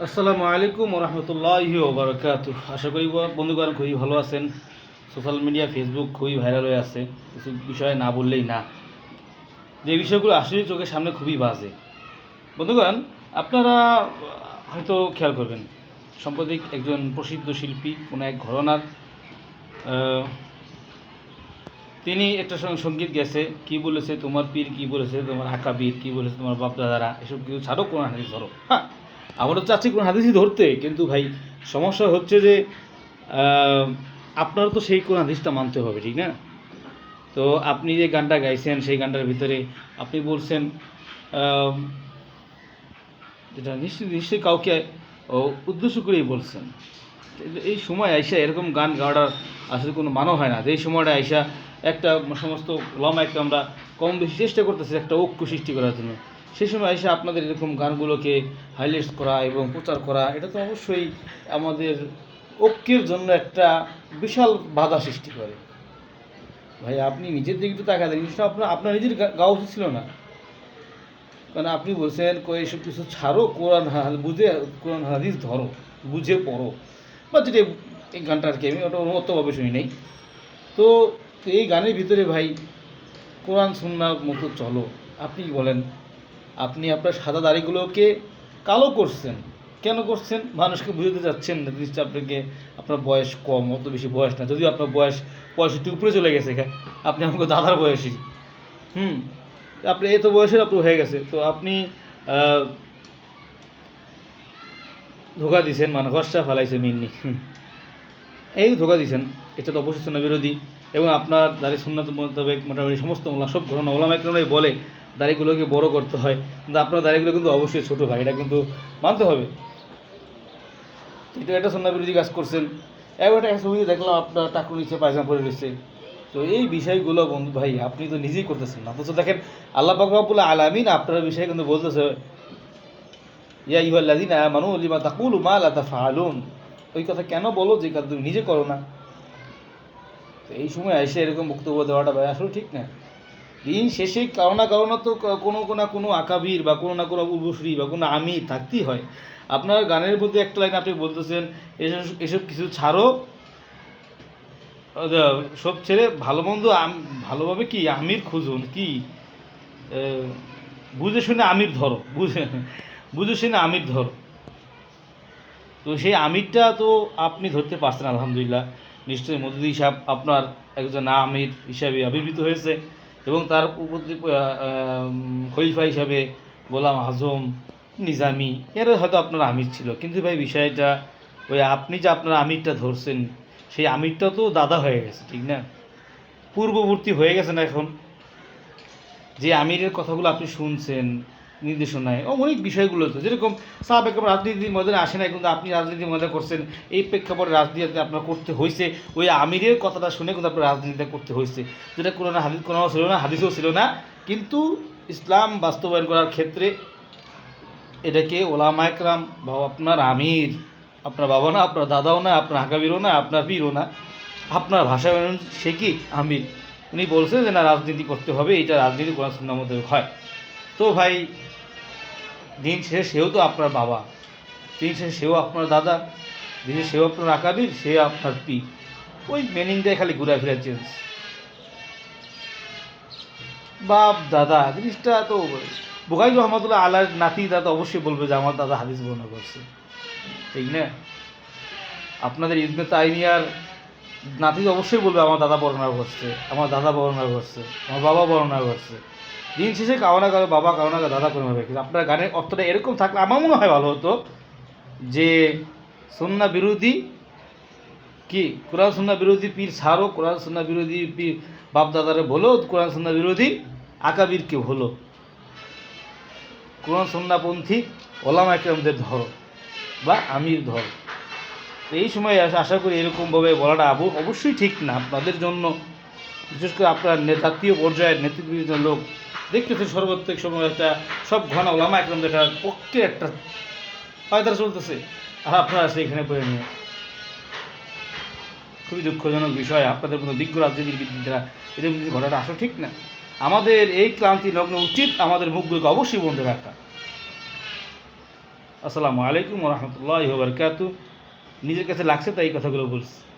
আসসালামু আলাইকুম রহমতুল্লাহি ওবরাকাতু। আশা করি বন্ধুগণ খুবই ভালো আছেন। সোশ্যাল মিডিয়া, ফেসবুক খুবই ভাইরাল হয়ে আছে। কিছু বিষয়ে না বললেই না। যে বিষয়গুলো আসলে চোখের সামনে খুবই বাজে। বন্ধুগণ, আপনারা হয়তো খেয়াল করবেন, সাম্প্রতিক একজন প্রসিদ্ধ শিল্পী, কোনো এক ঘরনার তিনি একটা সং- সংগীত গেছে, কি বলেছে তোমার পীর, কি বলেছে তোমার আকা পীর কি বলেছে তোমার বাপ দাদারা এসব কিছু ছাড়ো কোন হাদিস ধরো। হ্যাঁ আমারও চাচ্ছি কোন হাদিসই ধরতে, কিন্তু ভাই সমস্যা হচ্ছে যে আপনার তো সেই কোন হাদিসটা মানতে হবে, ঠিক না? তো আপনি যে গানটা গাইছেন, সেই গানটার ভিতরে আপনি বলছেন যেটা নিশ্চয়ই নিশ্চয়ই কাউকে উদ্দেশ্য করেই বলছেন। এই সময় আইসা এরকম গান গাওয়ার আসলে কোনো মানো হয় না। যে এই সময়টা আইসা একটা সমস্ত লমাইকে আমরা কম বেশি চেষ্টা করতেছি একটা ঐক্য সৃষ্টি করার জন্য। সেই সময় এসে আপনাদের এরকম গানগুলোকে হাইলাইটস করা এবং প্রচার করা, এটা তো অবশ্যই আমাদের ঐক্যের জন্য একটা বিশাল বাধা সৃষ্টি করে। ভাই, আপনি নিজের দিকে তো তাকাতেন জিনিসটা আপনার আপনার নিজের গাওয়া উচিত ছিল না। কারণ আপনি বলছেন এসব কিছু ছাড়ো, কোরআন বুঝে, কোরআন হাদিস ধরো, বুঝে পড়ো। বা যেটা এই গানটা আর কি, আমি ওটা অন্যতভাবে শুনি নাই। তো এই গানের ভিতরে ভাই, কোরআন, সুন্নার মতো চলো। আপনি কি বলেন? আপনার সাদা দাড়িগুলোকে কালো করছেন। কেন করছেন? মানুষকে বুঝতে যাচ্ছেন না, জিনিসটা আপনাকে, আপনার বয়স কম, অত বেশি বয়স না। যদিও আপনার বয়স পঁয়ষট্টি উপরে চলে গেছে এখানে আপনি আমাকে দাদার বয়সী। হুম? আপনি এত বয়সের আপনি হয়ে গেছে। তো আপনি ধোকা দিছেন মানে ঘষটা ফেলাইছে মেনলি এই ধোকা দিছেন, এটা তো অবশ্যই বিরোধী। এবং আপনার দাড়ি সুন্নাত মোতাবেক মোটামুটি সমস্ত সব ঘটনা ওলামা একরামরাই বলে। দাড়িগুলোকে বড় করতে হয়। কিন্তু আপনার দাড়িগুলো কিন্তু অবশ্যই ছোটো ভাই, এটা কিন্তু মানতে হবে। এটা একটা সুন্নাহ বিরোধী কাজ করছেন। এবার একটা ছবি দেখলাম, আপনার টাকুর নিচে পায়জামা পরে রয়েছে। তো এই বিষয়গুলো বন্ধু ভাই, আপনি তো নিজেই করতেছেন না। অথচ দেখেন, আল্লাহ পাকাবুল আলামিন আপনার বিষয়ে কিন্তু বলতেছে, ইয়া ইহাল্লাদিন আমানু লিমা তাকুল মা লা তাফআলুন। ওই কথা কেন বলো, যে কাজ তুমি নিজে করো না? তো এই সময় এসে এরকম বক্তব্য দেওয়াটা ভাই আসলে ঠিক না। দিন শেষে কারও না কারও না তো কোনো না কোনো আকাবির বা কোনো না কোনো উর্বশ্রী বা কোনো আমি থাকতেই হয়। আপনার গানের মধ্যে একটা লাইন আপনি বলতেছেন, এসব এসব কিছু ছাড়ো। সব ছেড়ে ভালো মন্দ ভালোভাবে কি আমির খুঁজুন? কি? বুঝে শুনে আমির ধরো। বুঝে বুঝে শুনে আমির ধরো। তো সেই আমিরটা তো আপনি ধরতে পারছেন, আলহামদুলিল্লাহ। নিশ্চয়ই মদুদি সাহেব আপনার একজন আমির হিসাবে আবির্ভূত হয়েছে। এবং তার আহ, খলিফা হিসাবে গোলাম আজম নিজামি এরা হয়তো আপনার আমির ছিল। কিন্তু ভাই বিষয়টা ওই আপনি যে আপনার আমিরটা ধরছেন সেই আমিরটা তো দাদা হয়ে গেছে ঠিক না? পূর্ববর্তী হয়ে গেছেন এখন। যে আমিরের কথাগুলো আপনি শুনছেন নির্দেশনায় অনেক বিষয়গুলো তো, যেরকম সাহাবেক রাজনীতির ময়দানে আসে না কিন্তু আপনি রাজনীতির ময়দানে করছেন, এই প্রেক্ষাপটে রাজনীতি আপনার করতে হয়েছে। ওই আমিরের কথাটা শুনে কিন্তু আপনার রাজনীতিটা করতে হয়েছে। যেটা কোনো হাদিস, কোনো ছিল না, হাদিসও ছিল না। কিন্তু ইসলাম বাস্তবায়ন করার ক্ষেত্রে এটাকে ওলামা একরাম বা আপনার আমির, আপনার বাবা না, আপনার দাদাও না, আপনার হাকাবিরও না, আপনার পীরও না, আপনার ভাষা সে কি? আমির। উনি বলছেন যে না, রাজনীতি করতে হবে, এটা রাজনীতি কোরআন সুন্নাহ মধ্যে হয়। তো ভাই দিন শেষে সেও তো আপনার বাবা। দিন শেষে সেও আপনার দাদা। দিন সেও আপনার আকাবির, সে আপনার পি। ওই মিনিংটাই খালি ঘুরে ফিরে চেঞ্জ বাপ দাদা, জিনিসটা তো বুখারি রহমতুল্লাহ আল্লাহর নাতি দাদা অবশ্যই বলবে যে আমার দাদা হাদিস বর্ণনা করছে। ঠিক না? আপনাদের ইবনে তাইমিয়ার নাতি অবশ্যই বলবে আমার দাদা বর্ণনা করছে, আমার দাদা বর্ণনা করছে, আমার বাবা বর্ণনা করছে। দিন শেষে কারও না কারও বাবা, কারও না কারও দাদা কোনো হবে কিন্তু আপনার গানের অর্থটা এরকম থাকলে আমার মনে হয় ভালো হতো যে সন্না বিরোধী কি? কোরআন সন্না বিরোধী পীর সারো কোরআন সন্না বিরোধী পীর বাপ দাদারে বলো, কোরআন সন্না বিরোধী আকাবিরকে হলো কোরআন সন্নাপন্থী ওলামা একরামদের ধরো বা আমির ধরো। এই সময় আশা করি এরকমভাবে বলাটা আবু অবশ্যই ঠিক না। আপনাদের জন্য, বিশেষ করে আপনার নে- জাতীয় পর্যায়ের নেতৃত্ব লোক দেখতেছে সর্বত্রিক সময় একটা সব ঘন ওলামা একরম একটা পক্ষে একটা পায়দারা চলতেছে। আর আপনারা সেইখানে পড়ে নিয়ে। খুবই দুঃখজনক বিষয়, আপনাদের মতো বিজ্ঞ রাজনীতির রাজনীতিবিদরা এরকম যদি ঘটাটা আসলে ঠিক না। আমাদের এই ক্লান্তি লগ্ন উচিত আমাদের মুখগুলোকে অবশ্যই বন্ধ রাখা। আসসালামু আলাইকুম রহমতুল্লাহ বরকাত নিজের কাছে লাগছে তাই কথাগুলো বলছি।